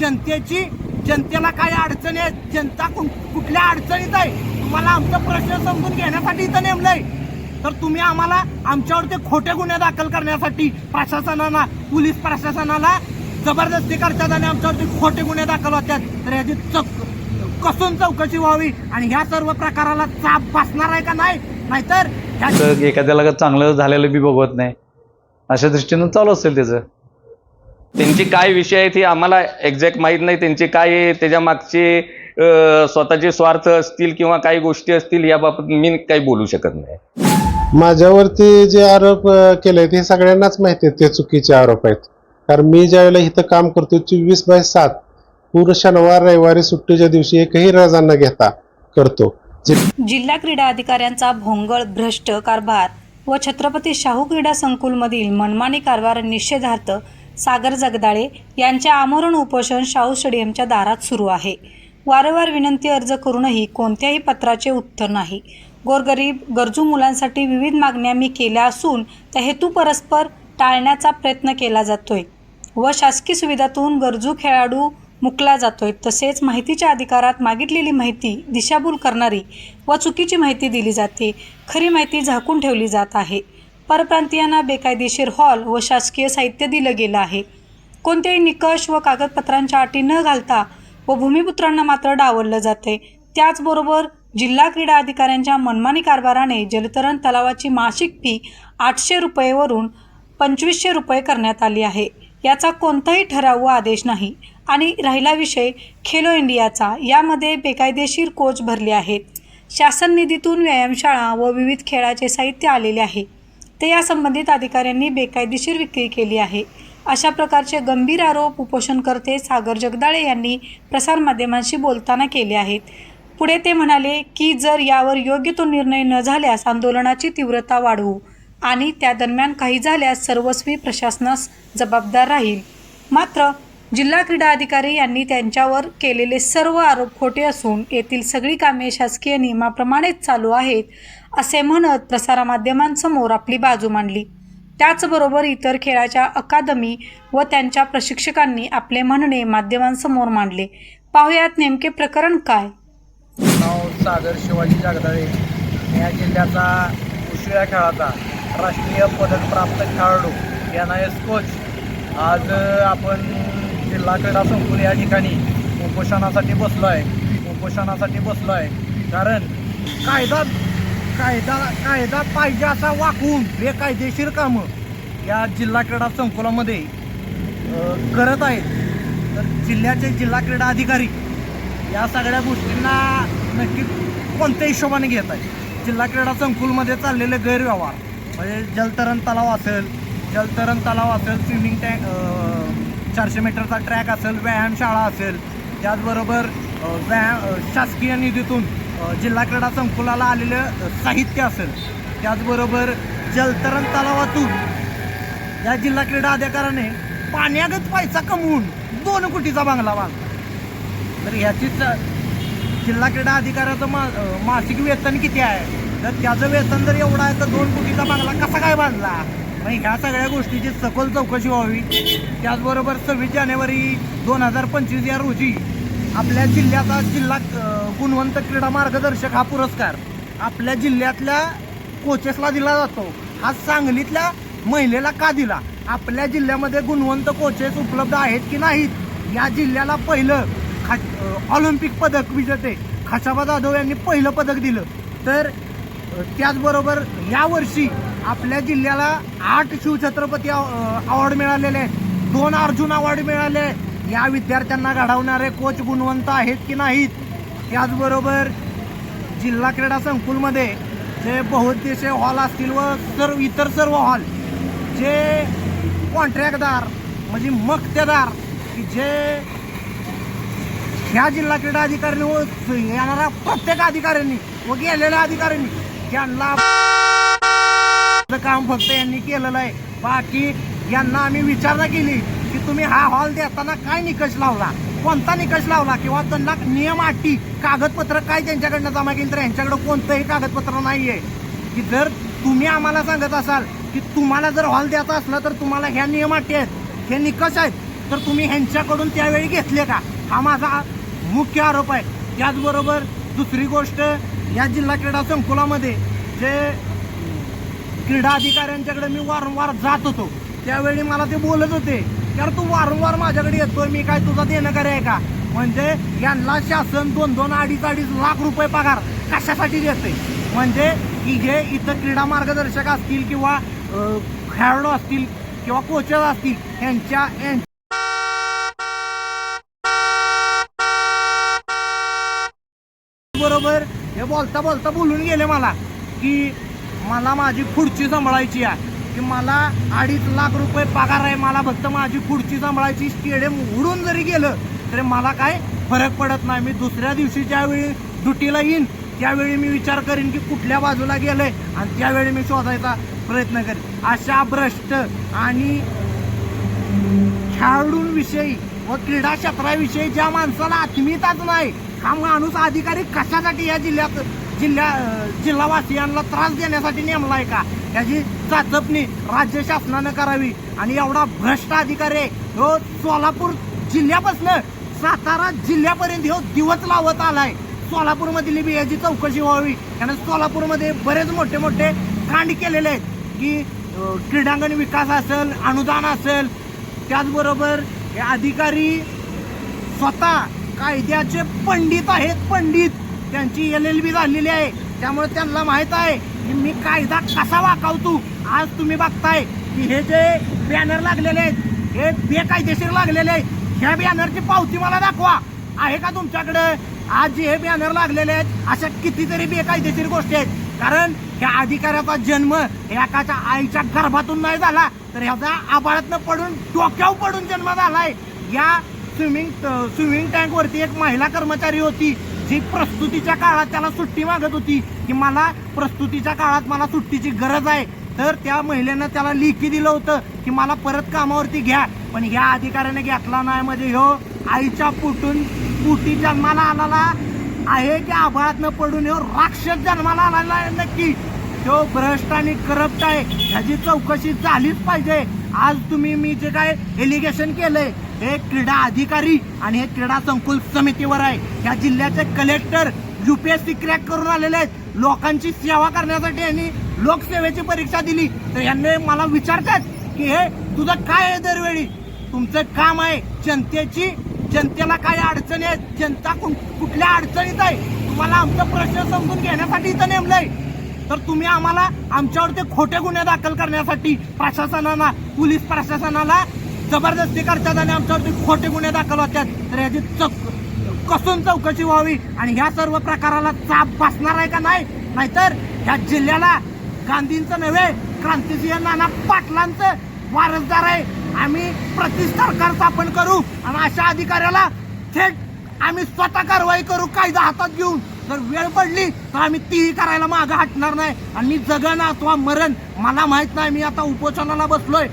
जनतेची जनतेला काय अडचणी आहेत जनता कुठल्या अडचणीत आहे? तुम्हाला आमचा प्रश्न समजून घेण्यासाठी इथं नेमलंय. तर तुम्ही आम्हाला आमच्यावरती खोटे गुन्हे दाखल करण्यासाठी प्रशासनाला पोलीस प्रशासनाला जबरदस्ती करतात आणि आमच्यावरती खोटे गुन्हे दाखल होतात. तर याची चक कसून चौकशी व्हावी आणि ह्या सर्व प्रकाराला चाप बसणार आहे का नाही? नाहीतर ह्या एखाद्याला चांगलं झालेलं बी बघवत नाही अशा दृष्टीनं चालू असेल त्याचं. त्यांची काय विषय आहेत हे आम्हाला एक्झॅक्ट माहीत नाही. त्यांची काय त्याच्या मागचे स्वतःचे स्वार्थ असतील किंवा काही गोष्टी असतील याबाबत मी काही बोलू शकत नाही. माझ्यावरती जे आरोप केले ते सगळ्यांनाच माहिती आहेत ते चुकीचे आरोप आहेत. कारण मी ज्यावेळेला इथं काम करतो चोवीस बाय सात पूर्ण शनिवार रविवारी सुट्टीच्या दिवशी एकही रजा न घेता करतो. जिल्हा क्रीडा अधिकाऱ्यांचा भोंगळ भ्रष्ट कारभार व छत्रपती शाहू क्रीडा संकुलमधील मनमानी कारभार निषेधार्थ सागर जगदाळे यांच्या आमरण उपोषण शाहू स्टेडियमच्या दारात सुरू आहे. वारंवार विनंती अर्ज करूनही कोणत्याही पत्राचे उत्तर नाही. गोरगरीब गरजू मुलांसाठी विविध मागण्या मी केल्या असून त्या हेतू परस्पर टाळण्याचा प्रयत्न केला जातोय व शासकीय सुविधातून गरजू खेळाडू मुकला जातोय. तसेच माहितीच्या अधिकारात मागितलेली माहिती दिशाभूल करणारी व चुकीची माहिती दिली जाते. खरी माहिती झाकून ठेवली जात आहे. परप्रांतीयांना बेकायदेशीर हॉल व शासकीय साहित्य दिलं गेलं आहे. कोणत्याही निकष व कागदपत्रांच्या अटी न घालता व भूमिपुत्रांना मात्र डावललं जाते त्याचबरोबर जिल्हा क्रीडा अधिकाऱ्यांच्या मनमानी कारभाराने जलतरण तलावाची मासिक फी आठशे रुपयेवरून पंचवीसशे रुपये करण्यात आली आहे. याचा कोणताही ठराव व आदेश नाही आणि राहिला विषय खेलो इंडियाचा. यामध्ये बेकायदेशीर कोच भरले आहेत. शासन निधीतून व्यायामशाळा व विविध खेळाचे साहित्य आलेले आहे. ते या संबंधित अधिकाऱ्यांनी बेकायदेशीर विक्री केली आहे. अशा प्रकारचे गंभीर आरोप उपोषणकर्ते सागर जगदाळे यांनी प्रसारमाध्यमांशी बोलताना केले आहेत. पुढे ते म्हणाले की जर यावर योग्य तो निर्णय न झाल्यास आंदोलनाची तीव्रता वाढवू आणि त्या दरम्यान काही झाल्यास सर्वस्वी प्रशासनास जबाबदार राहील. मात्र जिल्हा क्रीडा अधिकारी यांनी त्यांच्यावर केलेले सर्व आरोप खोटे असून येथील सगळी कामे शासकीय नियमाप्रमाणेच चालू आहेत असे म्हणत प्रसारमाध्यमांसमोर आपली बाजू मांडली. त्याचबरोबर इतर खेळाच्या अकादमी व त्यांच्या प्रशिक्षकांनी आपले म्हणणे माध्यमांसमोर मांडले. पाहुयात नेमके प्रकरण काय? नाव सागर शिवाजी जागदाळे. या जिल्ह्याचा उशिरा खेळाचा राष्ट्रीय पदक प्राप्त खेळाडू यांना एस कोच आज आपण जिल्हा क्रीडा संकुल या ठिकाणी उपोषणासाठी बसलो आहे उपोषणासाठी बसलो आहे कारण कायदा कायदा कायदा पाहिजे असा वाकवून बेकायदेशीर कामं या जिल्हा क्रीडा संकुलामध्ये करत आहेत. तर जिल्ह्याचे जिल्हा क्रीडा अधिकारी या सगळ्या गोष्टींना नक्की कोणत्या हिशोबाने घेत आहेत. जिल्हा क्रीडा संकुलमध्ये चाललेले गैरव्यवहार म्हणजे जलतरण तलाव असेल जलतरण तलाव असेल स्विमिंग टँक चारशे मीटरचा ट्रॅक असेल व्यायामशाळा असेल त्याचबरोबर व्यायाम शासकीय निधीतून जिल्हा क्रीडा संकुलाला आलेलं साहित्य असेल. त्याचबरोबर जलतरण तलावातून या जिल्हा क्रीडा अधिकाऱ्याने पाण्यागत पैसा कमवून दोन कोटीचा बांगला बांधला. तर ह्याचीच जिल्हा क्रीडा अधिकाऱ्याचं मा मासिक वेतन किती आहे? तर त्याचं वेतन जर एवढं आहे तर दोन कोटीचा बांगला कसा काय बांधला? मग ह्या सगळ्या गोष्टीची सखोल चौकशी व्हावी. त्याचबरोबर सव्वीस जानेवारी दोन हजार पंचवीस या रोजी आपल्या जिल्ह्याचा जिल्हा गुणवंत क्रीडा मार्गदर्शक हा पुरस्कार आपल्या जिल्ह्यातल्या कोचेसला दिला जातो. हा सांगलीतल्या महिलेला का दिला? आपल्या जिल्ह्यामध्ये गुणवंत कोचेस उपलब्ध आहेत की नाहीत? या जिल्ह्याला पहिलं खा ऑलिम्पिक पदक विजेते खाशाबा जाधव यांनी पहिलं पदक दिलं. तर त्याचबरोबर यावर्षी आपल्या जिल्ह्याला आठ शिवछत्रपती अवॉर्ड मिळालेले आहेत. दोन अर्जुन अवॉर्ड मिळाले या विद्यार्थ्यांना घडवणारे कोच गुणवंत आहेत की नाहीत? त्याचबरोबर जिल्हा क्रीडा संकुलमध्ये जे बहुउद्देशीय हॉल असतील व सर्व इतर सर्व हॉल जे कॉन्ट्रॅक्टदार म्हणजे मक्तेदार की जे ह्या जिल्हा क्रीडा अधिकाऱ्यांनी व येणाऱ्या प्रत्येक अधिकाऱ्यांनी व गेलेल्या अधिकाऱ्यांनी त्यांना काम फक्त यांनी केलेलं आहे. बाकी यांना आम्ही विचारणा केली. की तुम्ही हा हॉल देताना काय निकष लावला? कोणता निकष लावला? किंवा त्यांना नियम अटी कागदपत्र काय त्यांच्याकडनं जमा केली? तर यांच्याकडे कोणतंही कागदपत्र नाही आहे की जर तुम्ही आम्हाला सांगत असाल की तुम्हाला जर हॉल द्यायचा असला तर तुम्हाला ह्या नियम अटी आहेत हे निकष आहेत तर तुम्ही ह्यांच्याकडून त्यावेळी घेतले का? हा माझा मुख्य आरोप आहे. त्याचबरोबर दुसरी गोष्ट या जिल्हा क्रीडा संकुलामध्ये जे क्रीडा अधिकाऱ्यांच्याकडे मी वारंवार जात होतो त्यावेळी मला ते बोलत होते. कारण तू वारंवार माझ्याकडे येतोय मी काय तुझा देणं आहे का? म्हणजे यांना शासन दोन दोन अडीच अडीच लाख रुपये पगार कशासाठी देते म्हणजे की जे इथं क्रीडा मार्गदर्शक असतील किंवा खेळाडू असतील किंवा कोचर असतील यांच्या बरोबर हे बोलता बोलता बोलून गेले मला की मला माझी पुढची सांभाळायची आहे. की मला अडीच लाख रुपये पगार आहे मला फक्त माझी पुढची सांभाळायची स्टेडियम उडून जरी गेलं तरी मला काय फरक पडत नाही. मी दुसऱ्या दिवशी ज्यावेळी ड्युटीला येईन त्यावेळी मी विचार करीन की कुठल्या बाजूला गेलं आहे आणि त्यावेळी मी शोधायचा प्रयत्न करेन. अशा भ्रष्ट आणि खेळाडूंविषयी व क्रीडा क्षेत्राविषयी ज्या माणसाला आत्मीयताच नाही हा माणूस अधिकारी कशासाठी या जिल्ह्यात जिल्ह्या जिल्हावासियांना त्रास देण्यासाठी नेमला आहे का? याची चाचपणी राज्य शासनानं करावी. आणि एवढा भ्रष्ट अधिकारी आहे. हो सोलापूर जिल्ह्यापासनं सातारा जिल्ह्यापर्यंत हो दिवस लावत आलाय. सोलापूरमधली बी याची चौकशी व्हावी. कारण सोलापूरमध्ये बरेच मोठे मोठे कांड केलेले आहेत. की क्रीडांगण विकास असेल अनुदान असेल त्याचबरोबर हे अधिकारी स्वतः कायद्याचे पंडित आहेत. पंडित. त्यांची एल एल बी झालेली आहे. त्यामुळे त्यांना माहीत आहे की मी कायदा कसा वाकावतो? आज तुम्ही बघताय की हे जे बॅनर लागलेले आहेत हे बेकायदेशीर लागलेले आहेत. ह्या बॅनरची पावती मला दाखवा. आहे का तुमच्याकडे? आज जे हे बॅनर लागलेले आहेत अशा कितीतरी बेकायदेशीर गोष्टी आहेत. कारण ह्या अधिकाऱ्याचा जन्म एकाच्या आईच्या गर्भातून नाही झाला तर ह्याचा आबाळातनं पडून डोक्यावर पडून जन्म झालाय. या स्विमिंग स्विमिंग टँकवरती एक महिला कर्मचारी होती. जी प्रस्तुतीच्या काळात त्याला सुट्टी मागत होती की मला प्रस्तुतीच्या काळात मला सुट्टीची गरज आहे तर त्या महिलेनं त्याला लिखी दिलं होतं की मला परत कामावरती घ्या. पण ह्या अधिकाऱ्याने घेतला नाही म्हणजे ह्यो आईच्या पुटून पुटी जन्माला आलेला आहे की आभाळातनं पडून ह्यो राक्षस जन्माला आलेला आहे नक्की. तो भ्रष्ट आणि करप्ट आहे. ह्याची चौकशी झालीच पाहिजे. आज तुम्ही मी जे काय एलिगेशन केलंय हे क्रीडा अधिकारी आणि हे क्रीडा संकुल समितीवर आहे. या जिल्ह्याचे कलेक्टर युपीएससी क्रॅक करून आलेले आहेत. लोकांची सेवा करण्यासाठी यांनी लोकसेवेची परीक्षा दिली. तर यांनी मला विचारतात की हे तुझं काय आहे दरवेळी? तुमचं काम आहे जनतेची जनतेला काय अडचणी आहेत? जनता कुठल्या अडचणीत आहे? तुम्हाला आमचा प्रश्न समजून घेण्यासाठी इथं नेमलंय. तर तुम्ही आम्हाला आमच्यावरती खोटे गुन्हे दाखल करण्यासाठी प्रशासनाला पोलीस प्रशासनाला जबरदस्ती करतात आणि आमच्यावरती खोटे गुन्हे दाखल होतात. तर याची चौक कसून चौकशी व्हावी आणि ह्या सर्व प्रकाराला चाप बसणार आहे का नाही? नाहीतर ह्या जिल्ह्याला गांधींचं नव्हे क्रांतिसिंह नाना पाटलांचं वारसदार आहे. आम्ही प्रति सरकार स्थापन करू आणि अशा अधिकाऱ्याला थेट आम्ही स्वतः कारवाई करू कायदा हातात घेऊन. जर वेळ पडली तर आम्ही तीही करायला मागं हटणार नाही. आणि मी जगन अथवा मरण मला माहीत नाही मी आता उपोषणाला बसलोय.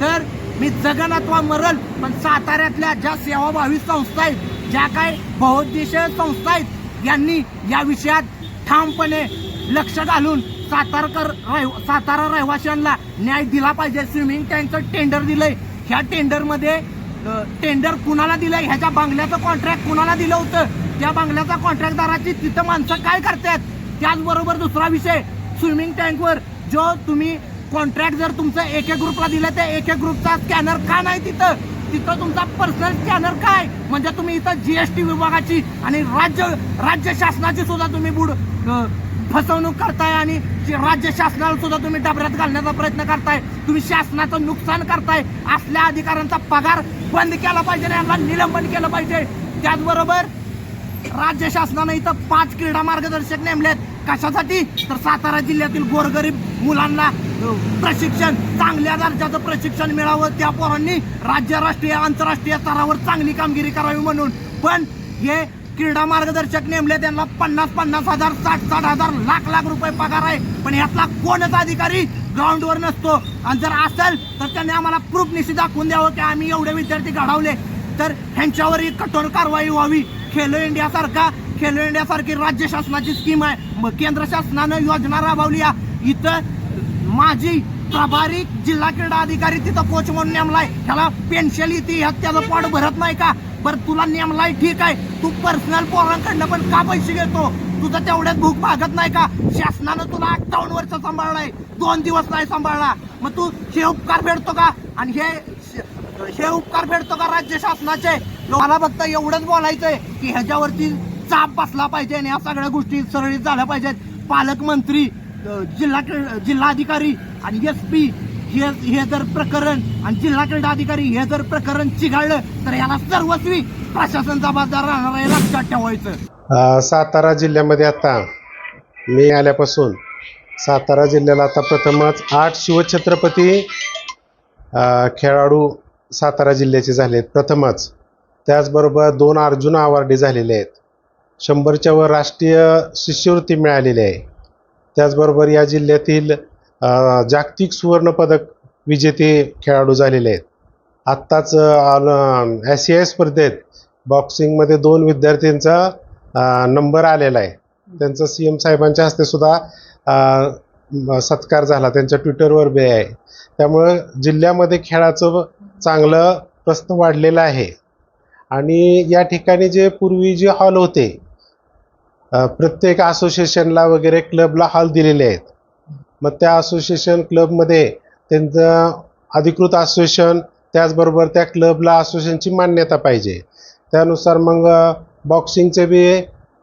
तर मी जगन अथवा मरण पण साताऱ्यातल्या ज्या सेवाभावी संस्था आहेत ज्या काय बहुउद्देशीय संस्था आहेत यांनी या विषयात ठामपणे लक्ष घालून सातारकर रहिव सातारा रहिवाशांना न्याय दिला पाहिजे. स्विमिंग टँकचं टेंडर दिलंय. ह्या टेंडरमध्ये टेंडर कुणाला दिलंय? ह्याच्या बांगल्याचं कॉन्ट्रॅक्ट कुणाला दिलं होतं? त्या बांगल्याचा कॉन्ट्रॅक्टदाराची तिथं माणसं काय करतात? त्याचबरोबर दुसरा विषय स्विमिंग टँकवर जो तुम्ही कॉन्ट्रॅक्ट जर तुमचं एके ग्रुपला दिलं त्या एके ग्रुपचा स्कॅनर का नाही तिथं? तिथं तुमचा पर्सनल स्कॅनर काय? म्हणजे तुम्ही इथं जीएसटी विभागाची आणि राज्य राज्य शासनाची सुद्धा तुम्ही बुड फसवणूक करताय आणि राज्य शासनाला सुद्धा तुम्ही डबऱ्यात घालण्याचा प्रयत्न करताय. तुम्ही शासनाचं नुकसान करताय. असल्या अधिकाऱ्यांचा पगार बंद केला पाहिजे आणि यांना निलंबन केलं पाहिजे. त्याचबरोबर राज्य शासनानं इथं पाच क्रीडा मार्गदर्शक नेमलेत. कशासाठी? तर सातारा जिल्ह्यातील गोरगरीब मुलांना प्रशिक्षण चांगल्या दर्जाचं प्रशिक्षण मिळावं त्या पोरांनी. राज्य राष्ट्रीय आंतरराष्ट्रीय स्तरावर चांगली कामगिरी करावी म्हणून. पण हे क्रीडा मार्गदर्शक नेमले त्यांना पन्नास पन्नास हजार साठ साठ हजार लाख लाख रुपये पगार आहे. पण यातला कोणच अधिकारी ग्राउंडवर नसतो. आणि जर असेल तर त्यांनी आम्हाला प्रूफ निश्चित दाखवून द्यावं की आम्ही एवढे विद्यार्थी घडवले. तर ह्यांच्यावरही कठोर कारवाई व्हावी. खेलो इंडियासारखा खेलो इंडियासारखी राज्य शासनाची स्कीम आहे. मग केंद्र शासनानं योजना राबवली इथं माझी प्रभारी जिल्हा क्रीडा अधिकारी तिथं कोच म्हणून नेमलाय. ह्याला पेन्शन येते ह्यात त्याचं पोट भरत नाही का? बरं तुला नेमलाय ठीक आहे. तू पर्सनल पोरांकडनं पण का पैसे घेतो? तुझं तेवढ्यात भूक भागत नाही का? शासनानं तुला अठ्ठावन्न वर्ष सांभाळलाय. दोन दिवस नाही सांभाळला. मग तू हे उपकार फेडतो का? आणि हे हे उपकार फेडतो का राज्य शासनाचे? मला फक्त एवढंच बोलायचंय की ह्याच्यावरती चाप बसला पाहिजे आणि ह्या सगळ्या गोष्टी सरळीत झाल्या पाहिजेत. पालकमंत्री जिल्हा जिल्हाधिकारी आणि एस पी हे हे जर प्रकरण आणि जिल्हा क्रीडा अधिकारी हे जर प्रकरण चिघाळलं तर याला सर्वस्वी प्रशासन जबाबदार राहणार आहे लक्षात ठेवायचं. सातारा जिल्ह्यामध्ये आता मी आल्यापासून सातारा जिल्ह्याला आता प्रथमच आठ शिवछत्रपती खेळाडू सातारा जिल्ह्याचे झालेत प्रथमच. त्याचबरोबर दोन अर्जुन अवॉर्डे झालेले आहेत. शंभरच्या वर राष्ट्रीय शिष्यवृत्ती मिळालेली आहे. त्याचबरोबर या जिल्ह्यातील जागतिक सुवर्णपदक विजेते खेळाडू झालेले आहेत. आत्ताच आशियाई स्पर्धेत बॉक्सिंगमध्ये दोन विद्यार्थ्यांचा नंबर आलेला आहे. त्यांचा सी एम साहेबांच्या हस्ते सुद्धा सत्कार झाला. त्यांच्या ट्विटरवर बे आहे. त्यामुळं जिल्ह्यामध्ये खेळाचं चांगलं प्रश्न वाढलेलं आहे. आणि या ठिकाणी जे पूर्वी जे हॉल होते प्रत्येक असोसिएशनला वगैरे क्लबला हॉल दिलेले आहेत. मग त्या असोसिएशन क्लबमध्ये त्यांचं अधिकृत असोसिएशन त्याचबरोबर त्या क्लबला असोसिएशनची मान्यता पाहिजे. त्यानुसार मग बॉक्सिंगचे बी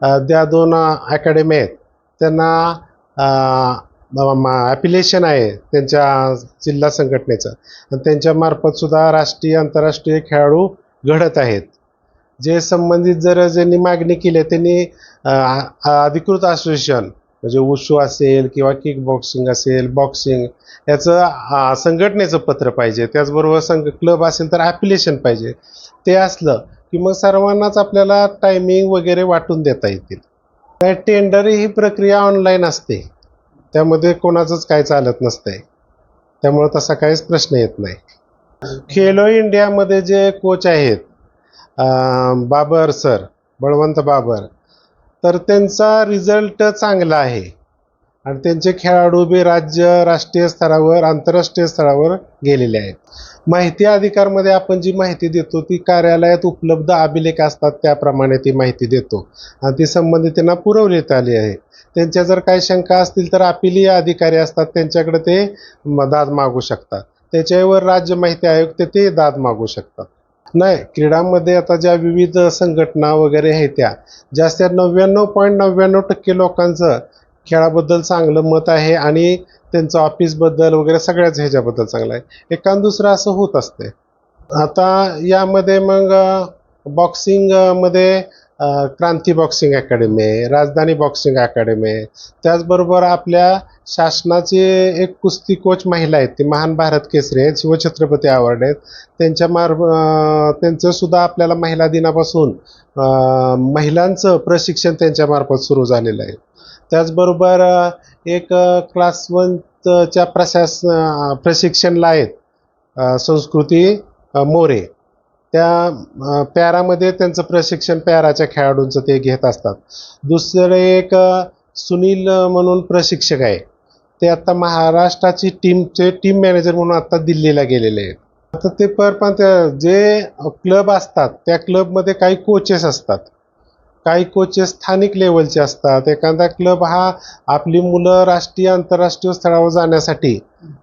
त्या दोन अकॅडमी आहेत. त्यांना ॲपिलेशन आहे त्यांच्या जिल्हा संघटनेचं. आणि त्यांच्यामार्फतसुद्धा राष्ट्रीय आंतरराष्ट्रीय खेळाडू घडत आहेत. जे संबंधित जर ज्यांनी मागणी केली आहे, त्यांनी अधिकृत असोसिएशन म्हणजे उशू असेल किंवा किक बॉक्सिंग असेल बॉक्सिंग याचं संघटनेचं पत्र पाहिजे. त्याचबरोबर संघ क्लब असेल तर ॲप्लिकेशन पाहिजे. ते असलं की मग सर्वांनाच आपल्याला टायमिंग वगैरे वाटून देता येतील. काय टेंडर ही प्रक्रिया ऑनलाईन असते. त्यामध्ये कोणाचंच काय चालत नसतंय. त्यामुळं तसा काहीच प्रश्न येत नाही. खेलो इंडियामध्ये जे कोच आहेत बाबर सर बळवंत बाबर. तर त्यांचा रिझल्ट चांगला आहे. आणि त्यांचे खेळाडू बी राज्य राष्ट्रीय स्तरावर आंतरराष्ट्रीय स्तरावर गेलेले आहेत. माहिती अधिकारमध्ये आपण जी माहिती देतो ती कार्यालयात उपलब्ध अभिलेख असतात त्याप्रमाणे ती माहिती देतो. आणि ती संबंधितांना पुरवण्यात आली आहे. त्यांच्या जर काही शंका असतील तर अपिलीय अधिकारी असतात त्यांच्याकडे ते दाद मागू शकतात. त्याच्यावर राज्य माहिती आयोग ते दाद मागू शकतात. नाही क्रीडामध्ये आता ज्या विविध संघटना वगैरे आहेत त्या जास्तीत नव्याण्णव पॉईंट नव्याण्णव टक्के लोकांचं खेळाबद्दल चांगलं मत आहे आणि त्यांचं ऑफिसबद्दल वगैरे सगळ्याच ह्याच्याबद्दल चांगलं आहे. एकान दुसरं असं होत असते. आता यामध्ये मग बॉक्सिंगमध्ये क्रांती बॉक्सिंग अकॅडमी आहे राजधानी बॉक्सिंग अकॅडमी. आहे त्याचबरोबर आपल्या शासनाचे एक कुस्ती कोच महिला आहेत ती महान भारत केसरी आहेत शिवछत्रपती अवॉर्ड आहेत. त्यांच्या मार त्यांचंसुद्धा आपल्याला महिला दिनापासून महिलांचं प्रशिक्षण त्यांच्यामार्फत सुरू झालेलं आहे. त्याचबरोबर एक क्लास वनच्या प्रशास प्रशिक्षणला आहेत संस्कृती मोरे. त्या पॅरामध्ये त्यांचं प्रशिक्षण पॅराच्या खेळाडूंचं ते घेत असतात. दुसरे एक सुनील म्हणून प्रशिक्षक आहे. ते आत्ता महाराष्ट्राची टीमचे टीम मॅनेजर म्हणून आत्ता दिल्लीला गेलेले आहेत. आता ते पर पण त्या- जे क्लब असतात त्या क्लबमध्ये काही कोचेस असतात. काही कोचेस स्थानिक लेवलचे असतात. एखादा क्लब हा आपली मुलं राष्ट्रीय आंतरराष्ट्रीय स्थळावर जाण्यासाठी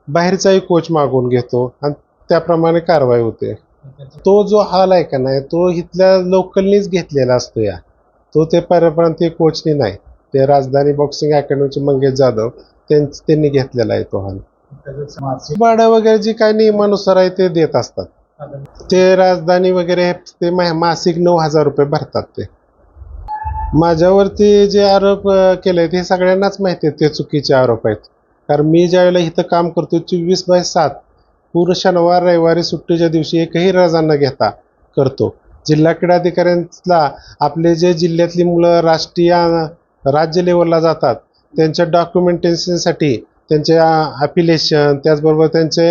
बाहेरचाही कोच मागून घेतो. आणि त्याप्रमाणे कारवाई होते. तो जो हाल आहे का नाही तो इथल्या लोकलनीच घेतलेला असतो या. तो ते परप्रांतीय कोचनी नाही. ते राजधानी बॉक्सिंग अकॅडमीचे मंगेश जाधव त्यांनी घेतलेला आहे तो हाल. भाडं वगैरे जे काही नियमानुसार आहे ते देत असतात. ते राजधानी वगैरे ते मासिक नऊ हजार रुपये भरतात ते. माझ्यावरती जे आरोप केले ते सगळ्यांनाच माहिती आहेत ते चुकीचे आरोप आहेत. कारण मी ज्यावेळेला इथं काम करतो चोवीस बाय सात पूर शनिवार रविवारी सुट्टीच्या दिवशी एकही रजा न घेता करतो. जिल्हा क्रीडाधिकाऱ्यांना आपले जे जिल्ह्यातली मुलं राष्ट्रीय राज्य लेवलला जातात त्यांच्या डॉक्युमेंटेशनसाठी त्यांचे ॲपिलेशन त्याचबरोबर त्यांचे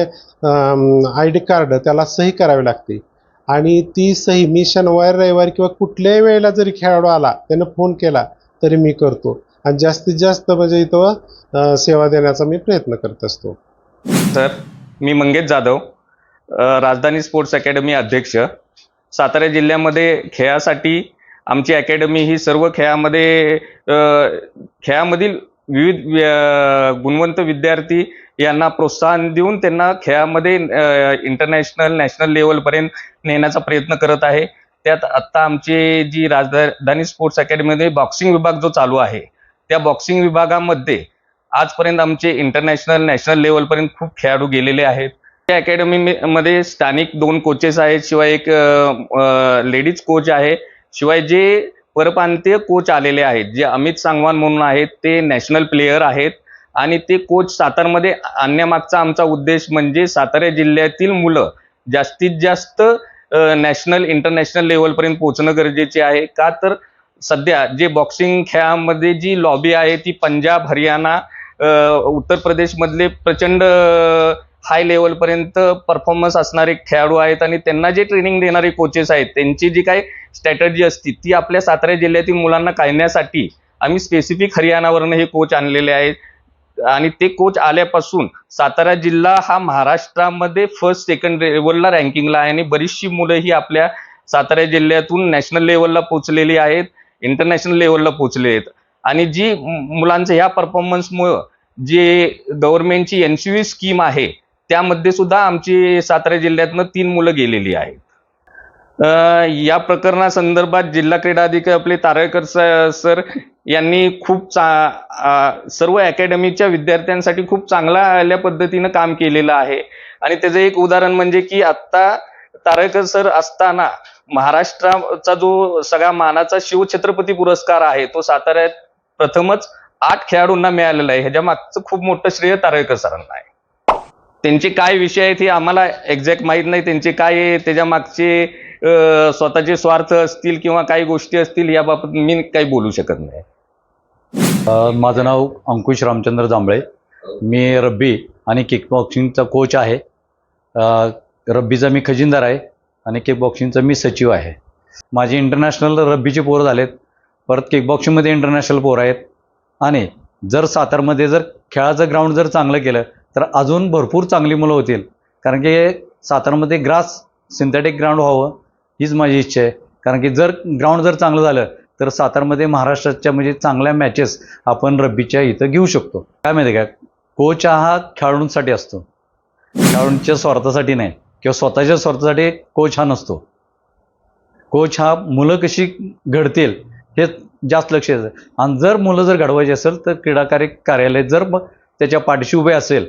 आय डी कार्ड त्याला सही करावी लागते. आणि ती सही मी शनिवार रविवारी किंवा कुठल्याही वेळेला जरी खेळाडू आला त्यानं फोन केला तरी मी करतो. आणि जास्तीत जास्त म्हणजे इथं सेवा देण्याचा मी प्रयत्न करत असतो. सर मी मंगेश जाधव राजधानी स्पोर्ट्स अकॅडमी अध्यक्ष. सातारा जिल्ह्यामध्ये खेळासाठी आमची अकॅडमी ही सर्व खेळामध्ये खेळामधील विविध व्य- गुणवंत विद्यार्थी यांना प्रोत्साहन देऊन त्यांना खेळामध्ये इंटरनॅशनल नॅशनल लेवलपर्यंत नेण्याचा प्रयत्न करत आहे. त्यात आत्ता आमची जी राजधानी स्पोर्ट्स अकॅडमीमध्ये बॉक्सिंग विभाग जो चालू आहे त्या बॉक्सिंग विभागामध्ये आजपर्यंत आमचे इंटरनॅशनल नॅशनल लेवलपर्यंत खूप खेळाडू गेलेले आहेत. त्या अकॅडमी मध्ये स्थानिक दोन कोचेस आहेत शिवाय एक लेडीज कोच आहे. शिवाय जे परप्रांतीय कोच आलेले आहेत जे अमित सांगवान म्हणून आहेत ते नॅशनल प्लेयर आहेत. आणि ते कोच सातारमध्ये आणण्यामागचा आमचा उद्देश म्हणजे सातारा जिल्ह्यातील मुलं जास्तीत जास्त नॅशनल इंटरनॅशनल लेवलपर्यंत पोहोचणं गरजेचे आहे. का तर सध्या जे बॉक्सिंग खेळामध्ये जी लॉबी आहे ती पंजाब हरियाणा उत्तर प्रदेशमधले प्रचंड हाय लेवलपर्यंत परफॉर्मन्स असणारे खेळाडू आहेत आणि त्यांना जे ट्रेनिंग देणारे कोचेस आहेत त्यांची जी काही स्ट्रॅटर्जी असते ती आपल्या सातारा जिल्ह्यातील मुलांना काढण्यासाठी आम्ही स्पेसिफिक हरियाणावरनं हे कोच आणलेले आहेत. आणि ते कोच आल्यापासून सातारा जिल्हा हा महाराष्ट्रामध्ये फर्स्ट सेकंड लेवलला रँकिंगला आहे आणि बरीचशी मुलं ही आपल्या सातारा जिल्ह्यातून नॅशनल लेवलला पोहोचलेली आहेत इंटरनॅशनल लेवलला पोहोचले आहेत. आणि जी मुलांचं ह्या परफॉर्मन्समुळं जे गव्हर्नमेंटची एन सी व्ही स्कीम आहे त्यामध्ये सुद्धा आमची सातारा जिल्ह्यातनं तीन मुलं गेलेली आहेत. या प्रकरणासंदर्भात जिल्हा क्रीडा अधिकारी आपले तारळकर सर यांनी खूप चा सर्व अकॅडमीच्या विद्यार्थ्यांसाठी खूप चांगल्या पद्धतीनं काम केलेलं आहे. आणि त्याचं एक उदाहरण म्हणजे की आत्ता तारळकर सर असताना महाराष्ट्राचा जो सगळा मानाचा शिवछत्रपती पुरस्कार आहे तो साताऱ्यात प्रथमच आठ खेळाडूंना मिळालेलं आहे. ह्याच्या मागचं खूप मोठं श्रेय तारळकर सरांना आहे. त्यांचे काय विषय आहेत हे आम्हाला एक्झॅक्ट माहीत नाही. त्यांचे काय त्याच्या मागचे स्वतःचे स्वार्थ असतील किंवा काही गोष्टी असतील याबाबत मी काही बोलू शकत नाही. माझं नाव अंकुश रामचंद्र जांभळे. मी रब्बी आणि किक बॉक्सिंगचा कोच आहे रब्बीचा मी खजिनदार आहे आणि किक बॉक्सिंगचा मी सचिव आहे. माझे इंटरनॅशनल रब्बीचे पोरं झालेत. परत किक बॉक्सिंगमध्ये इंटरनॅशनल पोर आहेत. आणि जर सातारमध्ये जर खेळाचं ग्राउंड जर चांगलं केलं तर अजून भरपूर चांगली मुलं होतील. कारण की सातारमध्ये ग्रास सिंथेटिक ग्राउंड व्हावं हीच माझी इच्छा आहे. कारण की जर ग्राउंड जर चांगलं झालं तर सातारमध्ये महाराष्ट्राच्या म्हणजे चांगल्या मॅचेस आपण रब्बीच्या इथं घेऊ शकतो. काय माहिती आहे का कोच हा खेळाडूंसाठी असतो. खेळाडूंच्या स्वार्थासाठी नाही. किंवा स्वतःच्या स्वार्थासाठी कोच हा नसतो. कोच हा मुलं कशी घडतील हे जास्त लक्ष द्यायचं. आणि जर मुलं जर घडवायची असेल तर क्रीडा कार्य कार्यालय जर मग त्याच्या पाठीशी उभे असेल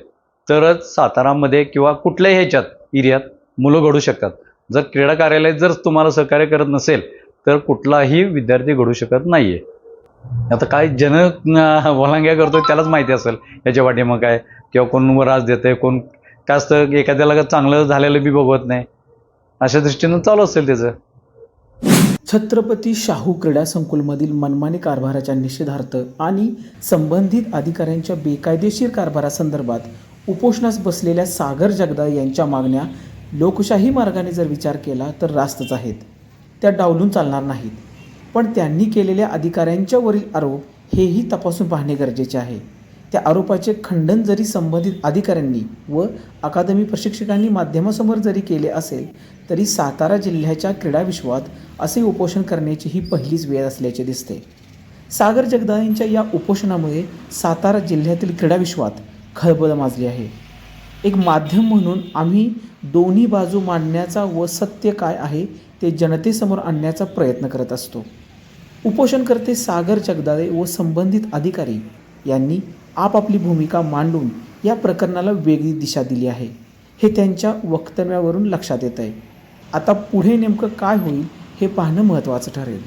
तरच सातारामध्ये किंवा कुठल्याही ह्याच्यात एरियात मुलं घडू शकतात. जर क्रीडा कार्यालय जर तुम्हाला सहकार्य करत नसेल तर कुठलाही विद्यार्थी घडू शकत नाही आहे आता काय जन वलांग्या करतो त्यालाच माहिती असेल याच्या पाठीमाग काय किंवा कोण राज आहे कोण काय असतं एखाद्याला चांगलं झालेलं बी बघवत नाही. अशा दृष्टीनं चालू असेल त्याचं. छत्रपती शाहू क्रीडा संकुलमधील मनमानी कारभाराच्या निषेधार्थ आणि संबंधित अधिकाऱ्यांच्या बेकायदेशीर कारभारासंदर्भात उपोषणास बसलेल्या सागर जगदाळ यांच्या मागण्या लोकशाही मार्गाने जर विचार केला तर रास्तच आहेत. त्या डावलून चालणार नाहीत. पण त्यांनी केलेल्या अधिकाऱ्यांच्यावरील आरोप हेही तपासून पाहणे गरजेचे आहे. त्या आरोपाचे खंडन जरी संबंधित अधिकाऱ्यांनी व अकादमी प्रशिक्षकांनी माध्यमासमोर जरी केले असेल तरी सातारा जिल्ह्याच्या क्रीडाविश्वात असे उपोषण करण्याची ही पहिलीच वेळ असल्याचे दिसते. सागर जगदाळेंच्या या उपोषणामुळे सातारा जिल्ह्यातील क्रीडाविश्वात खळबळ माजली आहे. एक माध्यम म्हणून आम्ही दोन्ही बाजू मांडण्याचा व सत्य काय आहे ते जनतेसमोर आणण्याचा प्रयत्न करत असतो. उपोषणकर्ते सागर जगदाळे व संबंधित अधिकारी यांनी आपापली भूमिका मांडून या प्रकरणाला वेगळी दिशा दिली आहे. हे त्यांच्या वक्तव्यावरून लक्षात येत आहे आता पुढे नेमकं काय होईल हे पाहणं महत्त्वाचं ठरेल.